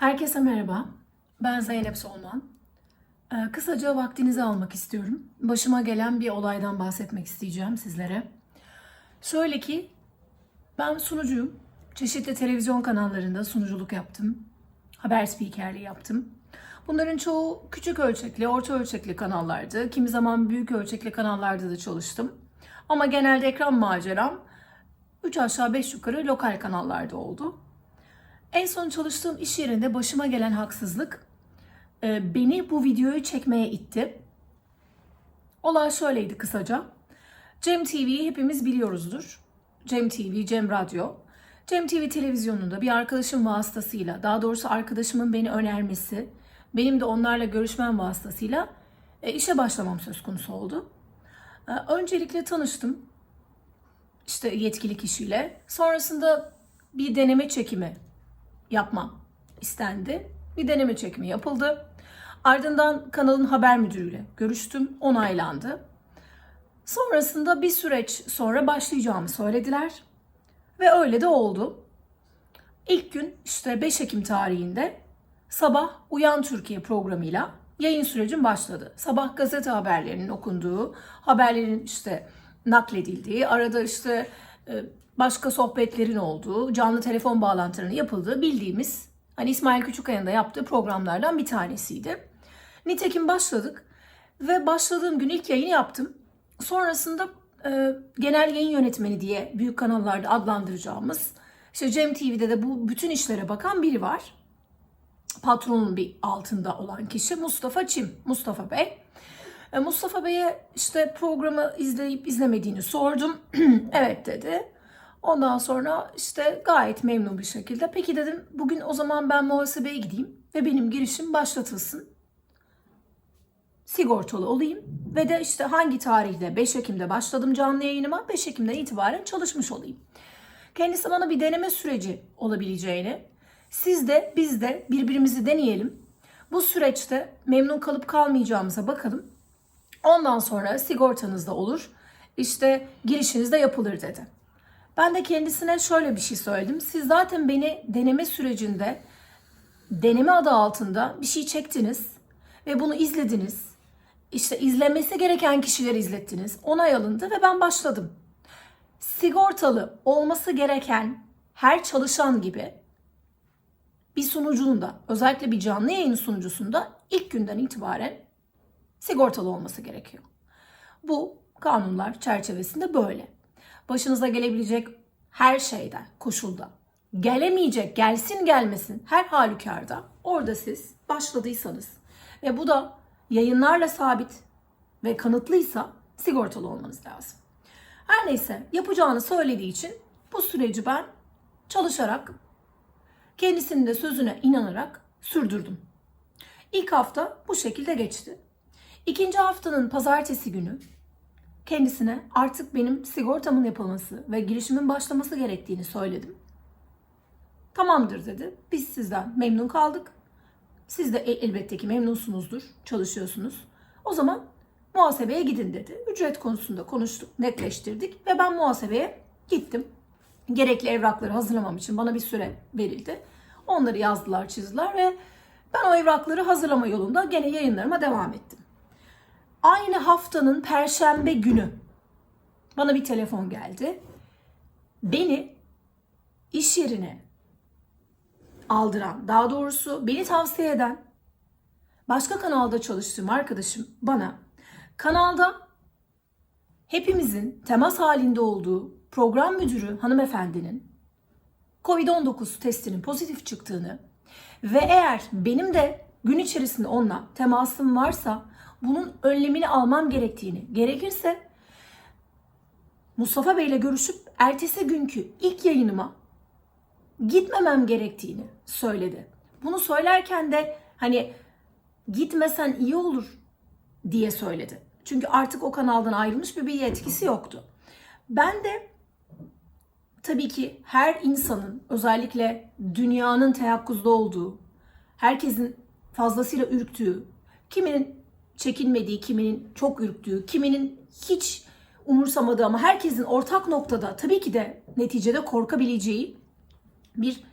Herkese merhaba. Ben Zeynep Solman. Ee, kısaca vaktinizi almak istiyorum. Başıma gelen bir olaydan bahsetmek isteyeceğim sizlere. Şöyle ki, ben sunucuyum. Çeşitli televizyon kanallarında sunuculuk yaptım. Haber spikerliği yaptım. Bunların çoğu küçük ölçekli, orta ölçekli kanallardı. Kimi zaman büyük ölçekli kanallarda da çalıştım. Ama genelde ekran maceram 3 aşağı 5 yukarı lokal kanallarda oldu. En son çalıştığım iş yerinde başıma gelen haksızlık e, beni bu videoyu çekmeye itti. Olay şöyleydi kısaca. Cem TV'yi hepimiz biliyoruzdur. Cem TV, Cem Radyo. Cem TV televizyonunda bir arkadaşım vasıtasıyla, daha doğrusu arkadaşımın beni önermesi, benim de onlarla görüşmem vasıtasıyla e, işe başlamam söz konusu oldu. E, Öncelikle tanıştım işte yetkili kişiyle. Sonrasında bir deneme çekimi yapmam istendi. Bir deneme çekimi yapıldı. Ardından kanalın haber müdürüyle görüştüm. Onaylandı. Sonrasında bir süreç sonra başlayacağımı söylediler. Ve öyle de oldu. İlk gün işte 5 Ekim tarihinde sabah Uyan Türkiye programıyla yayın sürecim başladı. Sabah gazete haberlerinin okunduğu, haberlerin işte nakledildiği, arada işte e, başka sohbetlerin olduğu, canlı telefon bağlantılarının yapıldığı bildiğimiz hani İsmail Küçükkaya'nın da yaptığı programlardan bir tanesiydi. Nitekim başladık ve başladığım gün ilk yayını yaptım. Sonrasında e, genel yayın yönetmeni diye büyük kanallarda adlandıracağımız işte Cem TV'de de bu bütün işlere bakan biri var. Patronun bir altında olan kişi Mustafa Çim, Mustafa Bey. E, Mustafa Bey'e işte programı izleyip izlemediğini sordum. evet dedi. Ondan sonra işte gayet memnun bir şekilde. Peki dedim bugün o zaman ben muhasebeye gideyim ve benim girişim başlatılsın. Sigortalı olayım ve de işte hangi tarihte 5 Ekim'de başladım canlı yayınıma 5 Ekim'den itibaren çalışmış olayım. Kendisi bana bir deneme süreci olabileceğini, siz de biz de birbirimizi deneyelim. Bu süreçte memnun kalıp kalmayacağımıza bakalım. Ondan sonra sigortanız da olur. İşte girişiniz de yapılır dedi. Ben de kendisine şöyle bir şey söyledim. Siz zaten beni deneme sürecinde deneme adı altında bir şey çektiniz ve bunu izlediniz. İşte izlenmesi gereken kişileri izlettiniz. Onay alındı ve ben başladım. Sigortalı olması gereken her çalışan gibi bir sunucunun da özellikle bir canlı yayın sunucusunda ilk günden itibaren sigortalı olması gerekiyor. Bu kanunlar çerçevesinde böyle. Başınıza gelebilecek her şeyden, koşulda, gelemeyecek, gelsin gelmesin her halükarda orada siz başladıysanız ve bu da yayınlarla sabit ve kanıtlıysa sigortalı olmanız lazım. Her neyse yapacağını söylediği için bu süreci ben çalışarak kendisinin de sözüne inanarak sürdürdüm. İlk hafta bu şekilde geçti. İkinci haftanın pazartesi günü kendisine artık benim sigortamın yapılması ve girişimin başlaması gerektiğini söyledim. Tamamdır dedi. Biz sizden memnun kaldık. Siz de el- elbette ki memnunsunuzdur, çalışıyorsunuz. O zaman muhasebeye gidin dedi. Ücret konusunda konuştuk, netleştirdik ve ben muhasebeye gittim. Gerekli evrakları hazırlamam için bana bir süre verildi. Onları yazdılar, çizdiler ve ben o evrakları hazırlama yolunda gene yayınlarıma devam ettim. Aynı haftanın perşembe günü bana bir telefon geldi. Beni iş yerine aldıran, daha doğrusu beni tavsiye eden başka kanalda çalıştığım arkadaşım bana kanalda hepimizin temas halinde olduğu program müdürü hanımefendinin COVID-19 testinin pozitif çıktığını ve eğer benim de gün içerisinde onunla temasım varsa bunun önlemini almam gerektiğini, gerekirse Mustafa Bey ile görüşüp ertesi günkü ilk yayınıma gitmemem gerektiğini söyledi. Bunu söylerken de hani gitmesen iyi olur diye söyledi. Çünkü artık o kanaldan ayrılmış bir bir yetkisi yoktu. Ben de tabii ki her insanın özellikle dünyanın teyakkuzda olduğu, herkesin fazlasıyla ürktüğü, kiminin çekinmediği, kiminin çok ürktüğü, kiminin hiç umursamadığı ama herkesin ortak noktada tabii ki de neticede korkabileceği bir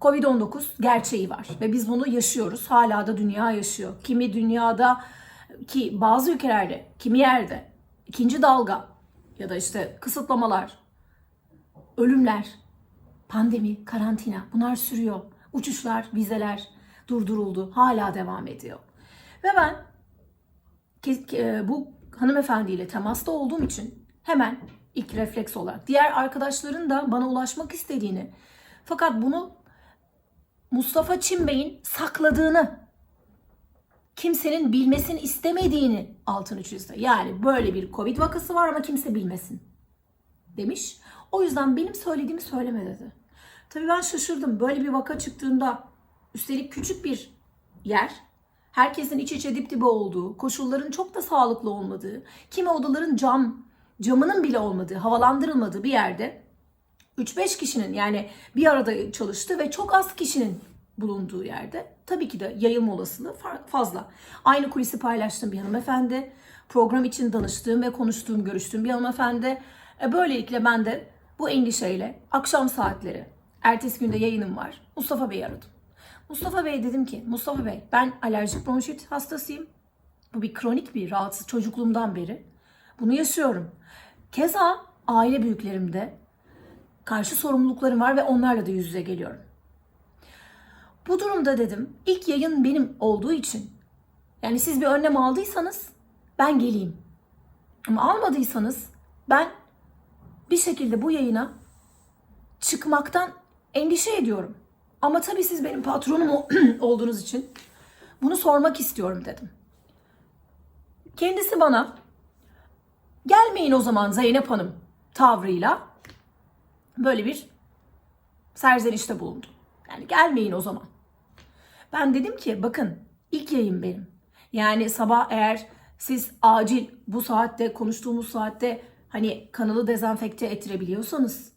Covid-19 gerçeği var ve biz bunu yaşıyoruz. Hala da dünya yaşıyor. Kimi dünyada ki bazı ülkelerde, kimi yerde ikinci dalga ya da işte kısıtlamalar, ölümler, pandemi, karantina bunlar sürüyor. Uçuşlar, vizeler durduruldu. Hala devam ediyor. Ve ben bu hanımefendiyle temasta olduğum için hemen ilk refleks olarak diğer arkadaşların da bana ulaşmak istediğini fakat bunu Mustafa Çin Bey'in sakladığını kimsenin bilmesini istemediğini altını çizdi. Yani böyle bir Covid vakası var ama kimse bilmesin demiş. O yüzden benim söylediğimi söyleme dedi. Tabii ben şaşırdım. Böyle bir vaka çıktığında üstelik küçük bir yer herkesin iç içe dip dibe olduğu, koşulların çok da sağlıklı olmadığı, kimi odaların cam, camının bile olmadığı, havalandırılmadığı bir yerde 3-5 kişinin yani bir arada çalıştı ve çok az kişinin bulunduğu yerde tabii ki de yayılma olasılığı fa- fazla. Aynı kulisi paylaştığım bir hanımefendi, program için danıştığım ve konuştuğum, görüştüğüm bir hanımefendi. E, Böylelikle ben de bu endişeyle akşam saatleri, ertesi günde yayınım var. Mustafa Bey'i aradım. Mustafa Bey dedim ki, Mustafa Bey ben alerjik bronşit hastasıyım. Bu bir kronik bir rahatsız çocukluğumdan beri. Bunu yaşıyorum. Keza aile büyüklerimde karşı sorumluluklarım var ve onlarla da yüz yüze geliyorum. Bu durumda dedim ilk yayın benim olduğu için yani siz bir önlem aldıysanız ben geleyim. Ama almadıysanız ben bir şekilde bu yayına çıkmaktan endişe ediyorum. Ama tabii siz benim patronum ol- olduğunuz için bunu sormak istiyorum dedim. Kendisi bana gelmeyin o zaman Zeynep Hanım tavrıyla böyle bir serzenişte bulundu. Yani gelmeyin o zaman. Ben dedim ki bakın ilk yayın benim. Yani sabah eğer siz acil bu saatte konuştuğumuz saatte hani kanalı dezenfekte ettirebiliyorsanız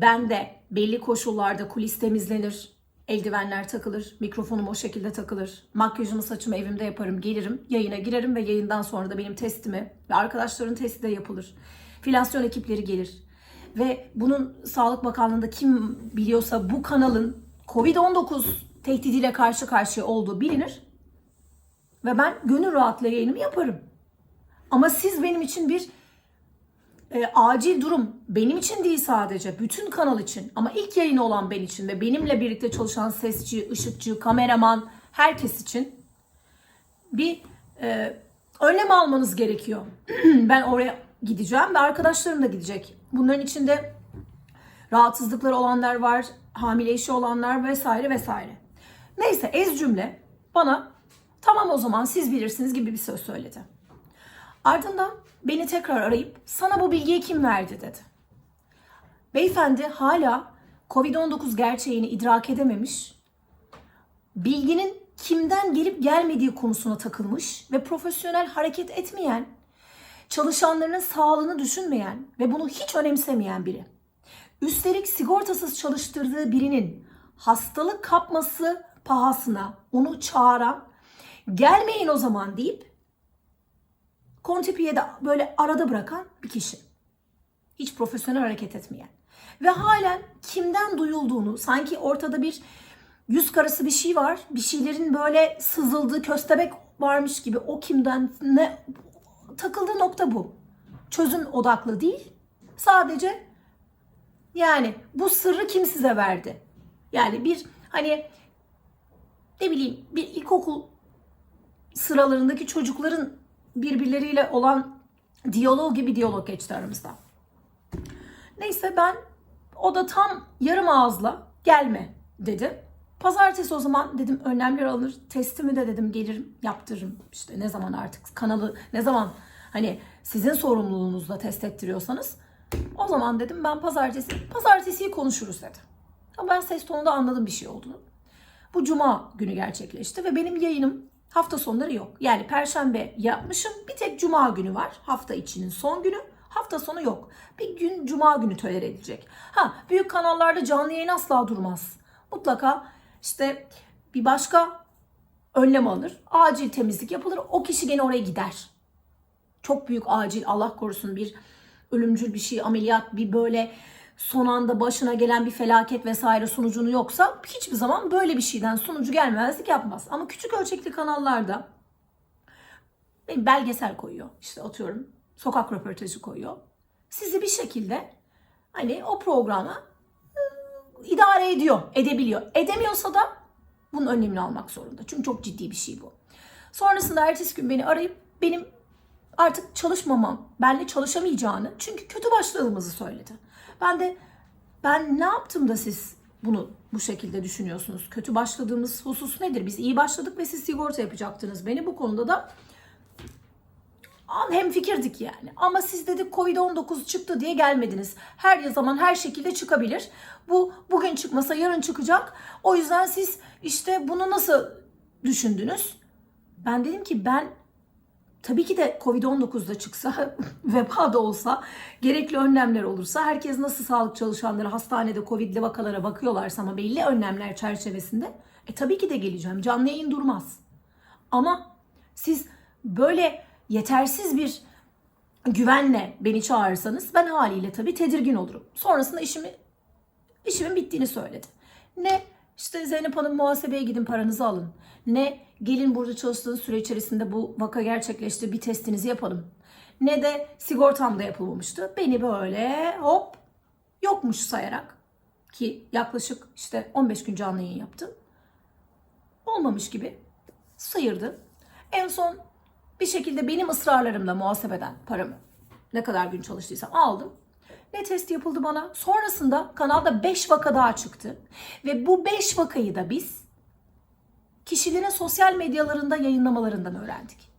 ben de belli koşullarda kulis temizlenir, eldivenler takılır, mikrofonum o şekilde takılır, makyajımı saçımı evimde yaparım, gelirim, yayına girerim ve yayından sonra da benim testimi ve arkadaşların testi de yapılır. Filasyon ekipleri gelir. Ve bunun Sağlık Bakanlığı'nda kim biliyorsa bu kanalın Covid-19 tehdidiyle karşı karşıya olduğu bilinir. Ve ben gönül rahatlığı yayınımı yaparım. Ama siz benim için bir e, acil durum benim için değil sadece bütün kanal için ama ilk yayını olan ben için ve benimle birlikte çalışan sesçi, ışıkçı, kameraman herkes için bir e, önlem almanız gerekiyor. ben oraya gideceğim ve arkadaşlarım da gidecek. Bunların içinde rahatsızlıkları olanlar var, hamile işi olanlar vesaire vesaire. Neyse ez cümle bana tamam o zaman siz bilirsiniz gibi bir söz söyledi. Ardından beni tekrar arayıp sana bu bilgiyi kim verdi dedi. Beyefendi hala Covid-19 gerçeğini idrak edememiş, bilginin kimden gelip gelmediği konusuna takılmış ve profesyonel hareket etmeyen, çalışanlarının sağlığını düşünmeyen ve bunu hiç önemsemeyen biri. Üstelik sigortasız çalıştırdığı birinin hastalık kapması pahasına onu çağıran, gelmeyin o zaman deyip Kontipi'ye de böyle arada bırakan bir kişi. Hiç profesyonel hareket etmeyen. Ve halen kimden duyulduğunu, sanki ortada bir yüz karası bir şey var. Bir şeylerin böyle sızıldığı köstebek varmış gibi o kimden ne takıldığı nokta bu. Çözüm odaklı değil. Sadece yani bu sırrı kim size verdi? Yani bir hani ne bileyim bir ilkokul sıralarındaki çocukların birbirleriyle olan diyalog gibi diyalog geçti aramızda. Neyse ben o da tam yarım ağızla gelme dedi. Pazartesi o zaman dedim önlemler alınır. Testimi de dedim gelirim yaptırırım. İşte ne zaman artık kanalı ne zaman hani sizin sorumluluğunuzla test ettiriyorsanız o zaman dedim ben pazartesi pazartesiyi konuşuruz dedi. Ama ben ses tonunda anladım bir şey olduğunu. Bu cuma günü gerçekleşti ve benim yayınım hafta sonları yok. Yani perşembe yapmışım. Bir tek cuma günü var. Hafta içinin son günü. Hafta sonu yok. Bir gün cuma günü tolere edilecek. Ha büyük kanallarda canlı yayın asla durmaz. Mutlaka işte bir başka önlem alır. Acil temizlik yapılır. O kişi gene oraya gider. Çok büyük acil Allah korusun bir ölümcül bir şey ameliyat bir böyle son anda başına gelen bir felaket vesaire sunucunu yoksa hiçbir zaman böyle bir şeyden sunucu gelmezlik yapmaz. Ama küçük ölçekli kanallarda belgesel koyuyor. İşte atıyorum sokak röportajı koyuyor. Sizi bir şekilde hani o programa ıı, idare ediyor, edebiliyor. Edemiyorsa da bunun önlemini almak zorunda. Çünkü çok ciddi bir şey bu. Sonrasında ertesi gün beni arayıp benim artık çalışmamam, benle çalışamayacağını çünkü kötü başladığımızı söyledi. Ben de ben ne yaptım da siz bunu bu şekilde düşünüyorsunuz? Kötü başladığımız husus nedir? Biz iyi başladık ve siz sigorta yapacaktınız beni. Bu konuda da hem fikirdik yani. Ama siz dedik Covid-19 çıktı diye gelmediniz. Her zaman her şekilde çıkabilir. Bu bugün çıkmasa yarın çıkacak. O yüzden siz işte bunu nasıl düşündünüz? Ben dedim ki ben tabii ki de Covid-19'da çıksa, veba da olsa, gerekli önlemler olursa, herkes nasıl sağlık çalışanları hastanede Covid'li vakalara bakıyorlarsa ama belli önlemler çerçevesinde, e tabii ki de geleceğim. Canlı yayın durmaz. Ama siz böyle yetersiz bir güvenle beni çağırırsanız ben haliyle tabii tedirgin olurum. Sonrasında işimi işimin bittiğini söyledi. Ne işte Zeynep Hanım muhasebeye gidin paranızı alın. Ne gelin burada çalıştığınız süre içerisinde bu vaka gerçekleşti bir testinizi yapalım. Ne de sigortam da yapılmamıştı. Beni böyle hop yokmuş sayarak ki yaklaşık işte 15 gün canlı yayın yaptım. Olmamış gibi sayırdı. En son bir şekilde benim ısrarlarımla muhasebeden paramı ne kadar gün çalıştıysam aldım. Ne test yapıldı bana? Sonrasında kanalda 5 vaka daha çıktı. Ve bu 5 vakayı da biz kişilerin sosyal medyalarında yayınlamalarından öğrendik.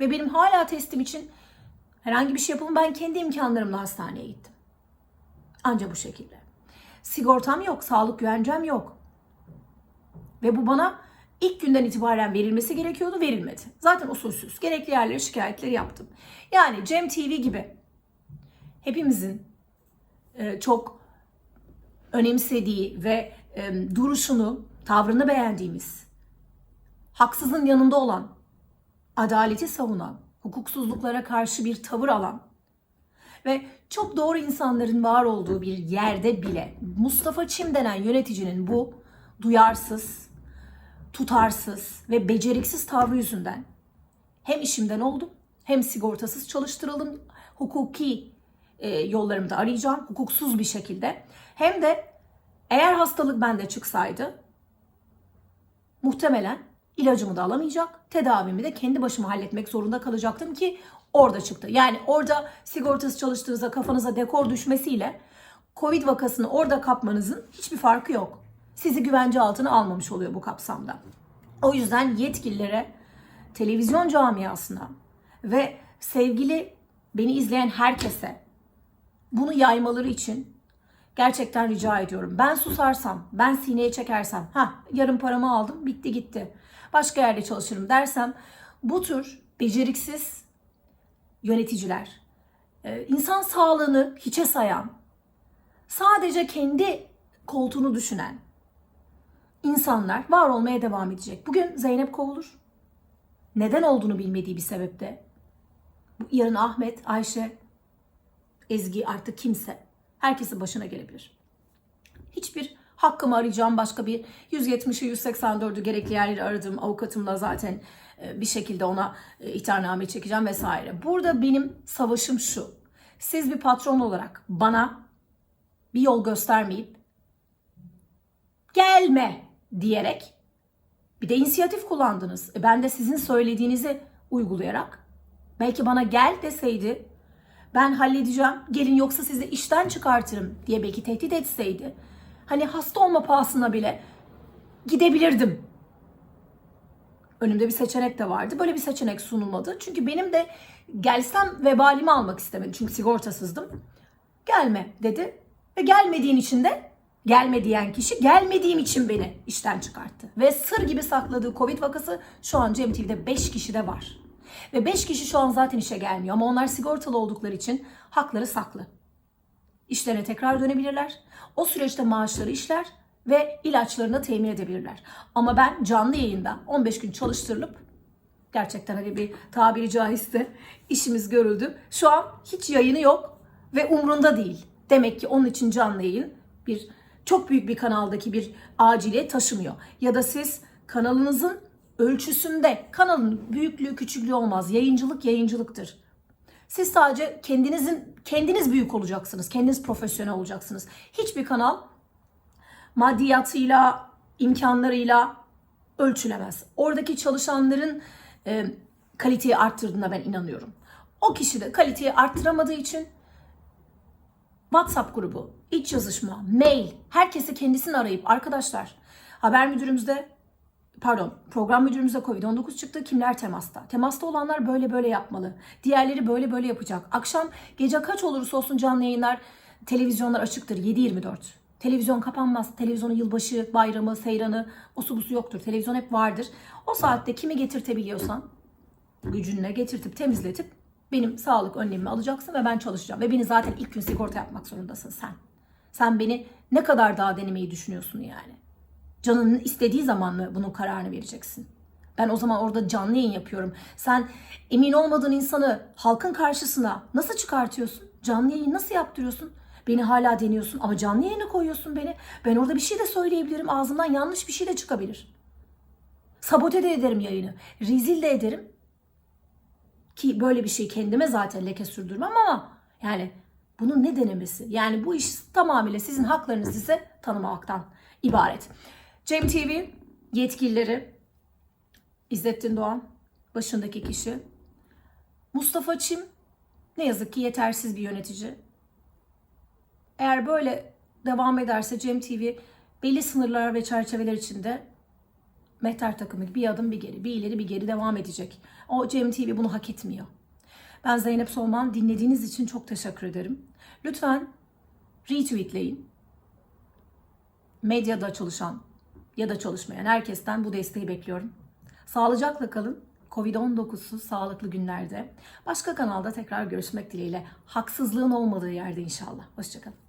Ve benim hala testim için herhangi bir şey yapalım. Ben kendi imkanlarımla hastaneye gittim. Anca bu şekilde. Sigortam yok, sağlık güvencem yok. Ve bu bana ilk günden itibaren verilmesi gerekiyordu, verilmedi. Zaten usulsüz. Gerekli yerlere şikayetleri yaptım. Yani Cem TV gibi hepimizin e, çok önemsediği ve e, duruşunu, tavrını beğendiğimiz, haksızın yanında olan, adaleti savunan, hukuksuzluklara karşı bir tavır alan ve çok doğru insanların var olduğu bir yerde bile Mustafa Çim denen yöneticinin bu duyarsız, tutarsız ve beceriksiz tavrı yüzünden hem işimden oldum hem sigortasız çalıştırıldım. Hukuki e, yollarımı da arayacağım hukuksuz bir şekilde. Hem de eğer hastalık bende çıksaydı muhtemelen ilacımı da alamayacak, tedavimi de kendi başıma halletmek zorunda kalacaktım ki orada çıktı. Yani orada sigortası çalıştığınızda kafanıza dekor düşmesiyle Covid vakasını orada kapmanızın hiçbir farkı yok. Sizi güvence altına almamış oluyor bu kapsamda. O yüzden yetkililere, televizyon camiasına ve sevgili beni izleyen herkese bunu yaymaları için gerçekten rica ediyorum. Ben susarsam, ben sineye çekersem, ha yarın paramı aldım, bitti gitti. Başka yerde çalışırım dersem bu tür beceriksiz yöneticiler, e, insan sağlığını hiçe sayan, sadece kendi koltuğunu düşünen insanlar var olmaya devam edecek. Bugün Zeynep kovulur. Neden olduğunu bilmediği bir sebepte. Yarın Ahmet, Ayşe, Ezgi artık kimse herkesin başına gelebilir. Hiçbir hakkımı arayacağım başka bir 170'i 184'ü gerekli yerleri aradığım avukatımla zaten e, bir şekilde ona e, ihtarname çekeceğim vesaire. Burada benim savaşım şu. Siz bir patron olarak bana bir yol göstermeyip gelme diyerek bir de inisiyatif kullandınız. E ben de sizin söylediğinizi uygulayarak belki bana gel deseydi ben halledeceğim gelin yoksa sizi işten çıkartırım diye belki tehdit etseydi hani hasta olma pahasına bile gidebilirdim. Önümde bir seçenek de vardı. Böyle bir seçenek sunulmadı. Çünkü benim de gelsem vebalimi almak istemedi. Çünkü sigortasızdım. Gelme dedi. Ve gelmediğin için de gelme diyen kişi gelmediğim için beni işten çıkarttı. Ve sır gibi sakladığı Covid vakası şu an Cem TV'de 5 kişide var. Ve 5 kişi şu an zaten işe gelmiyor ama onlar sigortalı oldukları için hakları saklı. İşlerine tekrar dönebilirler. O süreçte maaşları işler ve ilaçlarını temin edebilirler. Ama ben canlı yayında 15 gün çalıştırılıp gerçekten hani bir tabiri caizse işimiz görüldü. Şu an hiç yayını yok ve umrunda değil. Demek ki onun için canlı yayın bir çok büyük bir kanaldaki bir aciliye taşımıyor. Ya da siz kanalınızın ölçüsünde kanalın büyüklüğü küçüklüğü olmaz. Yayıncılık yayıncılıktır. Siz sadece kendinizin kendiniz büyük olacaksınız. Kendiniz profesyonel olacaksınız. Hiçbir kanal maddiyatıyla, imkanlarıyla ölçülemez. Oradaki çalışanların e, kaliteyi arttırdığına ben inanıyorum. O kişi de kaliteyi arttıramadığı için WhatsApp grubu, iç yazışma, mail, herkesi kendisini arayıp arkadaşlar haber müdürümüzde pardon program müdürümüzde Covid-19 çıktı. Kimler temasta? Temasta olanlar böyle böyle yapmalı. Diğerleri böyle böyle yapacak. Akşam gece kaç olursa olsun canlı yayınlar, televizyonlar açıktır 7-24. Televizyon kapanmaz. Televizyonun yılbaşı, bayramı, seyranı, o su busu yoktur. Televizyon hep vardır. O saatte kimi getirtebiliyorsan gücünle getirtip temizletip benim sağlık önlemimi alacaksın ve ben çalışacağım. Ve beni zaten ilk gün sigorta yapmak zorundasın sen. Sen beni ne kadar daha denemeyi düşünüyorsun yani? Canının istediği zaman mı bunun kararını vereceksin? Ben o zaman orada canlı yayın yapıyorum. Sen emin olmadığın insanı halkın karşısına nasıl çıkartıyorsun? Canlı yayın nasıl yaptırıyorsun? Beni hala deniyorsun ama canlı yayına koyuyorsun beni. Ben orada bir şey de söyleyebilirim. Ağzımdan yanlış bir şey de çıkabilir. Sabote de ederim yayını. Rezil de ederim. Ki böyle bir şey kendime zaten leke sürdürmem ama yani bunun ne denemesi? Yani bu iş tamamıyla sizin haklarınızı ise tanımaktan ibaret. Cem TV yetkilileri İzzettin Doğan başındaki kişi Mustafa Çim ne yazık ki yetersiz bir yönetici. Eğer böyle devam ederse Cem TV belli sınırlar ve çerçeveler içinde mehter takımı gibi bir adım bir geri, bir ileri bir geri devam edecek. O Cem TV bunu hak etmiyor. Ben Zeynep Solman. Dinlediğiniz için çok teşekkür ederim. Lütfen retweetleyin. Medyada çalışan ya da çalışmayan herkesten bu desteği bekliyorum. Sağlıcakla kalın. Covid-19'suz sağlıklı günlerde. Başka kanalda tekrar görüşmek dileğiyle. Haksızlığın olmadığı yerde inşallah. Hoşçakalın.